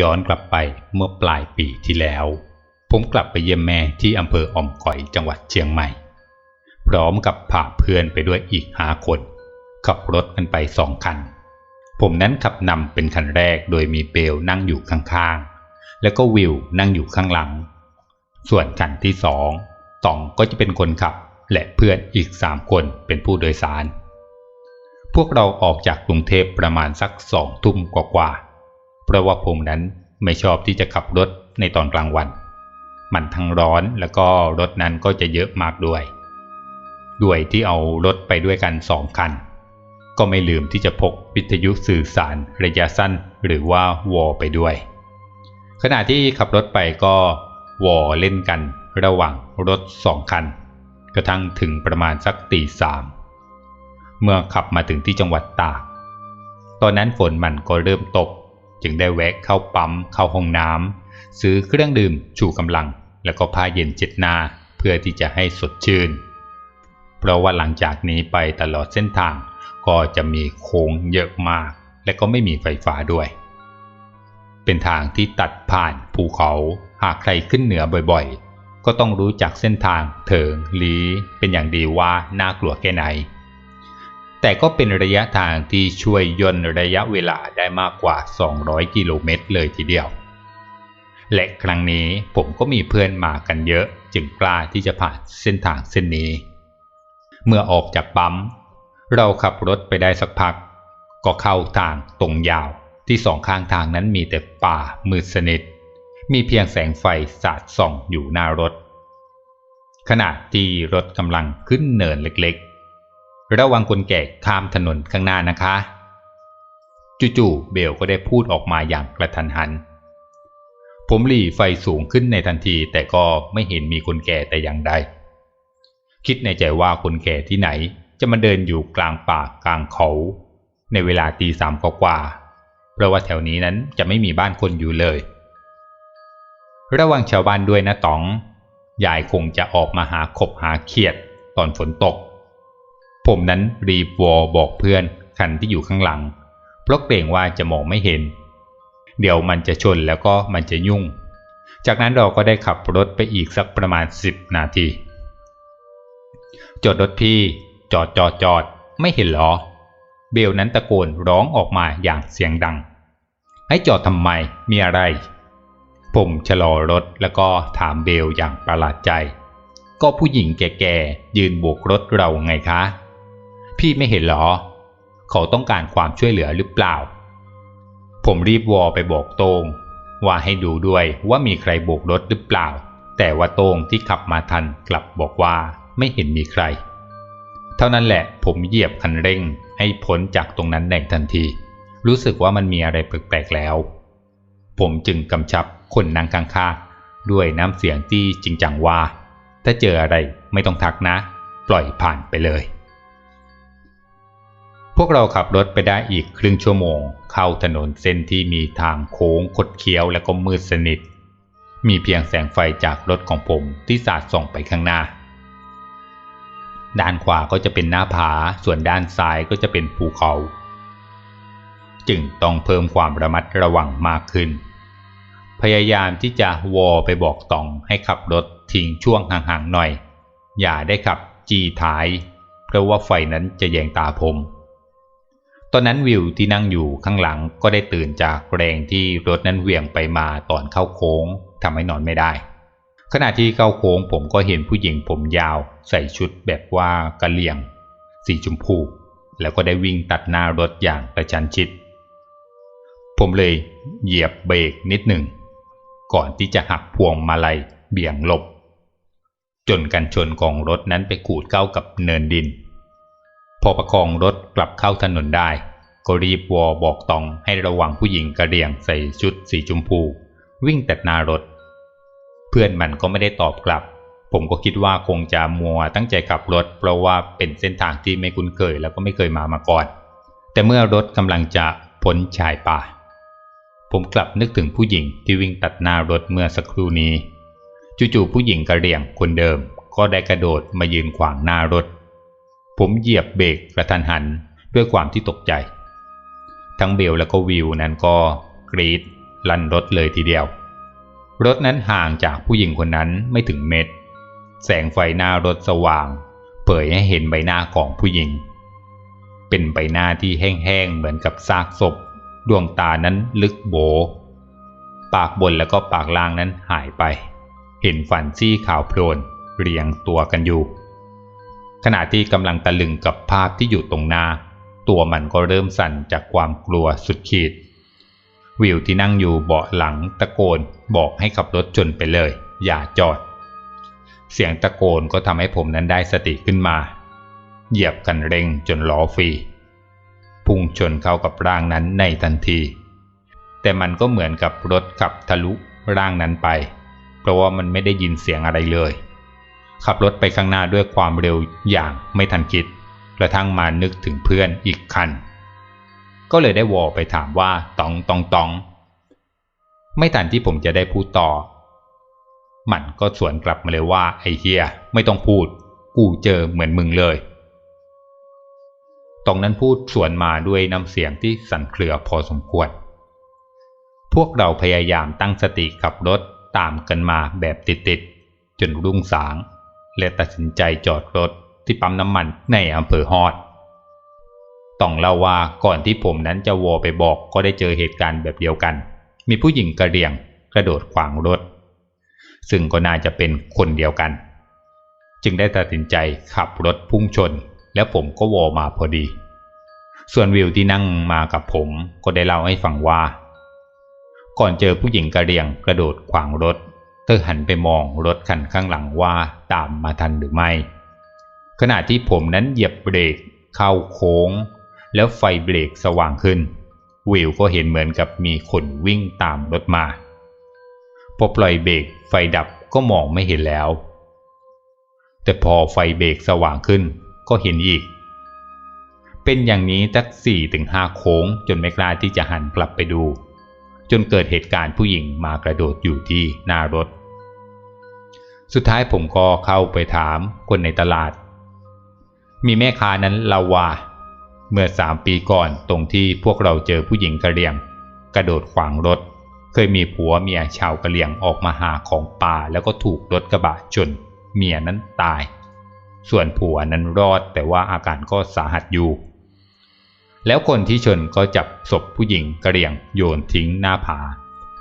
ย้อนกลับไปเมื่อปลายปีที่แล้ว ผมกลับไปเยี่ยมแม่ที่อำเภอออมก่อยจังหวัดเชียงใหม่ พร้อมกับพาเพื่อนไปด้วยอีกหาคน ขับรถกันไปสองคัน ผมนั้นขับนำเป็นคันแรกโดยมีเบลนั่งอยู่ข้างๆ แล้วก็วิวนั่งอยู่ข้างหลัง ส่วนคันที่สองตองก็จะเป็นคนขับ และเพื่อนอีกสามคนเป็นผู้โดยสาร พวกเราออกจากกรุงเทพประมาณสักสองทุ่มกว่าๆ เพราะว่าผมนั้นไม่ชอบที่จะขับรถในตอนกลางวัน มันทั้งร้อนแล้วก็รถนั้นก็จะเยอะมากด้วย ด้วยที่เอารถไปด้วยกันสองคัน ก็ไม่ลืมที่จะพกวิทยุสื่อสารระยะสั้นหรือว่าวอไปด้วย ขณะที่ขับรถไปก็วอเล่นกันระหว่างรถสองคัน กระทั่งถึงประมาณสักตีสามเมื่อขับมาถึงที่จังหวัดตาก ตอนนั้นฝนมันก็เริ่มตก จึงได้แวะเข้าปั๊มเข้าห้องน้ำซื้อเครื่องดื่มชูกำลัง แล้วก็ผ้าเย็นเจ็ดหน้าเพื่อที่จะให้สดชื่น เพราะว่าหลังจากนี้ไปตลอดเส้นทางก็จะมีโค้งเยอะมาก และก็ไม่มีไฟฟ้าด้วย เป็นทางที่ตัดผ่านภูเขาหากใครขึ้นเหนือบ่อยๆ ก็ต้องรู้จักเส้นทางเถิงลีเป็นอย่างดีว่าน่ากลัวแค่ไหน แต่ก็เป็นระยะทางที่ช่วยย่นระยะเวลาได้มากกว่า 200 กิโลเมตรเลยทีเดียว และครั้งนี้ผมก็มีเพื่อนมากันเยอะ จึงกล้าที่จะผ่านเส้นทางเส้นนี้ เมื่อออกจากปั๊ม เราขับรถไปได้สักพัก ก็เข้าทางตรงยาวที่สองข้างทางนั้นมีแต่ป่ามืดสนิท มีเพียงแสงไฟสาดส่องอยู่หน้ารถ ขณะที่รถกำลังขึ้นเนินเล็ก ระวังคนแก่ข้ามถนนข้างหน้านะคะ จู่ๆเบลก็ได้พูดออกมาอย่างกระทันหัน ผมหลีไฟสูงขึ้นในทันทีแต่ก็ไม่เห็นมีคนแก่แต่อย่างใด คิดในใจว่าคนแก่ที่ไหนจะมาเดินอยู่กลางป่ากลางเขา ในเวลาตีสามกว่าเพราะว่าแถวนี้นั้นจะไม่มีบ้านคนอยู่เลย ระวังชาวบ้านด้วยนะต๋องยายคงจะออกมาหาขบหาเขียดตอนฝนตก ผมนั้นรีบวอบอกเพื่อนคันที่อยู่ข้างหลัง เพราะเกรงว่าจะมองไม่เห็น เดี๋ยวมันจะชนแล้วก็มันจะยุ่ง จากนั้นเราก็ได้ขับรถไปอีกสักประมาณสิบนาที จอดรถพี่ จอดจอดจอด ไม่เห็นหรอ เบลนั้นตะโกนร้องออกมาอย่างเสียงดัง ให้จอดทำไม มีอะไร ผมชะลอรถแล้วก็ถามเบลอย่างประหลาดใจ ก็ผู้หญิงแก่ๆยืนโบกรถเราไงคะ พี่ไม่เห็นหรอ เขาต้องการความช่วยเหลือหรือเปล่า ผมรีบวอไปบอกโตง ว่าให้ดูด้วยว่ามีใครโบกรถหรือเปล่า แต่ว่าโตงที่ขับมาทันกลับบอกว่าไม่เห็นมีใคร เท่านั้นแหละผมเหยียบคันเร่งให้พ้นจากตรงนั้นในทันที รู้สึกว่ามันมีอะไรแปลกๆแล้ว ผมจึงกำชับคนนั่งข้างๆด้วยน้ำเสียงที่จริงจังว่า ถ้าเจออะไรไม่ต้องทักนะ ปล่อยผ่านไปเลย พวกเราขับรถไปได้อีกครึ่งชั่วโมง เข้าถนนเส้นที่มีทางโค้งคดเคี้ยวและก็มืดสนิท มีเพียงแสงไฟจากรถของผมที่สาดส่องไปข้างหน้า ด้านขวาก็จะเป็นหน้าผา ส่วนด้านซ้ายก็จะเป็นภูเขา จึงต้องเพิ่มความระมัดระวังมากขึ้น พยายามที่จะวอไปบอกตองให้ขับรถทิ้งช่วงห่างๆหน่อย อย่าได้ขับจีท้าย เพราะว่าไฟนั้นจะแยงตาผม ตอนนั้นวิวที่นั่งอยู่ข้างหลังก็ได้ตื่นจากแรงที่รถนั้นเหวี่ยงไปมาตอนเข้าโค้งทำให้นอนไม่ได้ ขณะที่เข้าโค้งผมก็เห็นผู้หญิงผมยาว ใส่ชุดแบบว่ากะเหลี่ยง สีชมพู แล้วก็ได้วิ่งตัดหน้ารถอย่างกระชันชิด ผมเลยเหยียบเบรกนิดหนึ่ง ก่อนที่จะหักพวงมาลัยเบี่ยงหลบ จนกันชนของรถนั้นไปขูดเข้ากับเนินดิน พอประคองรถกลับเข้าถนนได้ ก็รีบวอบอกตองให้ระวังผู้หญิงกระเรียงใส่ชุดสีชมพู วิ่งตัดหน้ารถ เพื่อนมันก็ไม่ได้ตอบกลับ ผมก็คิดว่าคงจะมัวตั้งใจขับรถ เพราะว่าเป็นเส้นทางที่ไม่คุ้นเคยแล้วก็ไม่เคยมามาก่อน แต่เมื่อรถกำลังจะพ้นชายป่า ผมกลับนึกถึงผู้หญิงที่วิ่งตัดหน้ารถเมื่อสักครู่นี้จู่ๆผู้หญิงกระเรียงคนเดิม ก็ได้กระโดดมายืนขวางหน้ารถ ผมเหยียบเบรกกระทันหันด้วยความที่ตกใจ ทั้งเบลและก็วิวนั้นก็กรีดลั่นรถเลยทีเดียว รถนั้นห่างจากผู้หญิงคนนั้นไม่ถึงเมตร แสงไฟหน้ารถสว่าง เผยให้เห็นใบหน้าของผู้หญิง เป็นใบหน้าที่แห้งๆเหมือนกับซากศพ ดวงตานั้นลึกโบ ปากบนแล้วก็ปากล่างนั้นหายไป เห็นฝันซี่ขาวโพลนเรียงตัวกันอยู่ ขณะที่กำลังตะลึงกับภาพที่อยู่ตรงหน้า ตัวมันก็เริ่มสั่นจากความกลัวสุดขีด วิวที่นั่งอยู่เบาะหลังตะโกนบอกให้ขับรถจนไปเลย อย่าจอด เสียงตะโกนก็ทำให้ผมนั้นได้สติขึ้นมา เหยียบกันเร่งจนล้อฟรีพุ่งชนเข้ากับร่างนั้นในทันที แต่มันก็เหมือนกับรถขับทะลุร่างนั้นไป เพราะว่ามันไม่ได้ยินเสียงอะไรเลย ขับรถไปข้างหน้าด้วยความเร็วอย่างไม่ทันคิดกระทั่งมานึกถึงเพื่อนอีกคัน ก็เลยได้วอไปถามว่าตองตองตอง ไม่ทันที่ผมจะได้พูดต่อ มันก็สวนกลับมาเลยว่าไอ้เฮียไม่ต้องพูด กูเจอเหมือนมึงเลยตรงนั้นพูดสวนมาด้วยน้ำเสียงที่สั่นเครือพอสมควร พวกเราพยายามตั้งสติขับรถตามกันมาแบบติดๆจนรุ่งสาง และตัดสินใจจอดรถที่ปั๊มน้ำมันในอำเภอฮอดต้องเล่าว่าก่อนที่ผมนั้นจะวอไปบอกก็ได้เจอเหตุการณ์แบบเดียวกัน มีผู้หญิงกระเรียงกระโดดขวางรถ ซึ่งก็น่าจะเป็นคนเดียวกัน จึงได้ตัดสินใจขับรถพุ่งชน แล้วผมก็วอมาพอดี ส่วนวิวที่นั่งมากับผมก็ได้เล่าให้ฟังว่า ก่อนเจอผู้หญิงกระเรียงกระโดดขวางรถ เธอหันไปมองรถคันข้างหลังว่าตามมาทันหรือไม่ ขณะที่ผมนั้นเหยียบเบรกเข้าโค้ง แล้วไฟเบรกสว่างขึ้น วิวก็เห็นเหมือนกับมีคนวิ่งตามรถมา พอปล่อยเบรกไฟดับก็มองไม่เห็นแล้ว แต่พอไฟเบรกสว่างขึ้นก็เห็นอีก เป็นอย่างนี้สักสี่ถึงห้าโค้งจนไม่กล้าที่จะหันกลับไปดู จนเกิดเหตุการณ์ผู้หญิงมากระโดดอยู่ที่หน้ารถ สุดท้ายผมก็เข้าไปถามคนในตลาด มีแม่ค้านั้นเล่าว่า เมื่อสามปีก่อนตรงที่พวกเราเจอผู้หญิงกระเรียง กระโดดขวางรถ เคยมีผัวเมียชาวกะเหรี่ยงออกมาหาของป่าแล้วก็ถูกรถกระบะชนเมียนั้นตาย ส่วนผัวนั้นรอดแต่ว่าอาการก็สาหัสอยู่ แล้วคนที่ชนก็จับศพผู้หญิงกระเหรี่ยงโยนทิ้งหน้าผา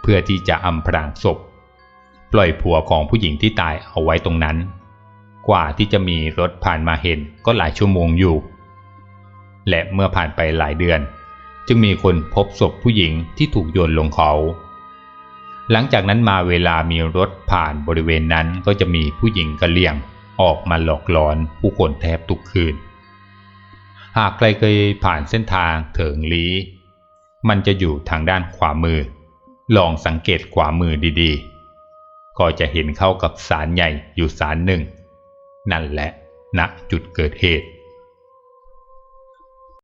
เพื่อที่จะอำพรางศพ ปล่อยผัวของผู้หญิงที่ตายเอาไว้ตรงนั้น กว่าที่จะมีรถผ่านมาเห็นก็หลายชั่วโมงอยู่ และเมื่อผ่านไปหลายเดือน จึงมีคนพบศพผู้หญิงที่ถูกโยนลงเขา หลังจากนั้นมาเวลามีรถผ่านบริเวณนั้นก็จะมีผู้หญิงกระเลี่ยงออกมาหลอกหลอนผู้คนแทบทุกคืน หากใครเคยผ่านเส้นทางเถิงลีมันจะอยู่ทางด้านขวามือ ลองสังเกตขวามือดีๆ ก็จะเห็นเข้ากับศาลใหญ่อยู่ศาลหนึ่ง นั่นแหละณจุดเกิดเหตุ